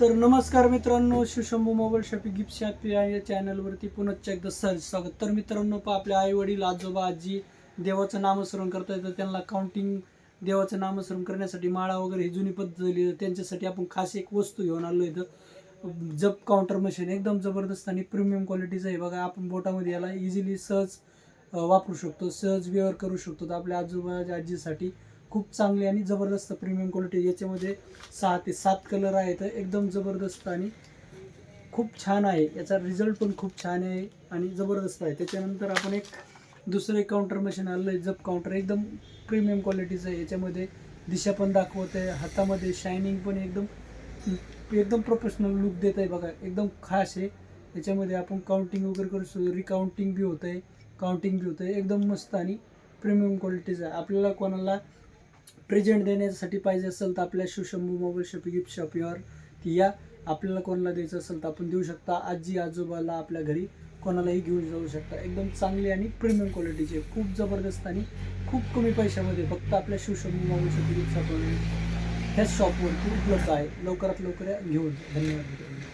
तर नमस्कार मित्रांनो Shivshambhu mobile shopping gift shoppy या चॅनलवरती पुनश्च एकदा सहज स्वागत. तर मित्रांनो पहा आपले आई वडील आजोबा आजी देवाचं नामस्मरण करता येतं त्यांना काउंटिंग देवाचं नामस्मरण करण्यासाठी माळा वगैरे ही जुनी पद्धत झाली त्यांच्यासाठी आपण खास एक वस्तू घेऊन आलो इथं. जप काउंटर मशीन एकदम जबरदस्त आणि प्रीमियम क्वालिटीचं आहे. बघा आपण बोटामध्ये याला इझिली सहज वापरू शकतो. सहज व्यवहार करू शकतो तर आपल्या आजोबा आजीसाठी. खूप चांगली आणि जबरदस्त प्रीमियम क्वालिटी याच्यामध्ये सहा ते सात कलर आहेत. एकदम जबरदस्त आणि खूप छान आहे. याचा रिझल्ट पण खूप छान आहे आणि जबरदस्त आहे. त्याच्यानंतर आपण एक दुसरं एक काउंटर मशीन आलं आहे जप काउंटर एकदम प्रीमियम क्वालिटीचं आहे. याच्यामध्ये दिशा पण दाखवत आहे. हातामध्ये शायनिंग पण एकदम एकदम प्रोफेशनल लुक देत आहे बघा. एकदम खास आहे. याच्यामध्ये आपण काउंटिंग वगैरे करू शकतो. रिकाउंटिंग बी होतं आहे काउंटिंग बी होतं आहे एकदम मस्त आणि प्रीमियम क्वालिटीचं आहे. आपल्याला कोणाला प्रेझेंट देण्यासाठी पाहिजे असेल तर आपल्या शिवशंभू मोबाईल शॉपी गिफ्ट शॉपीवर ती या आपल्याला कोणाला द्यायचं असेल तर आपण देऊ शकता. आजी आजोबाला आपल्या घरी कोणालाही घेऊन जाऊ शकता. एकदम चांगली आणि प्रीमियम क्वालिटीची खूप जबरदस्त आणि खूप कमी पैशामध्ये फक्त आपल्या शिवशंभू मोबाईल शॉप गिफ्ट शॉपवर ह्याच शॉपवरती उपलब्ध आहे. लवकरात लवकर या, घेऊन धन्यवाद.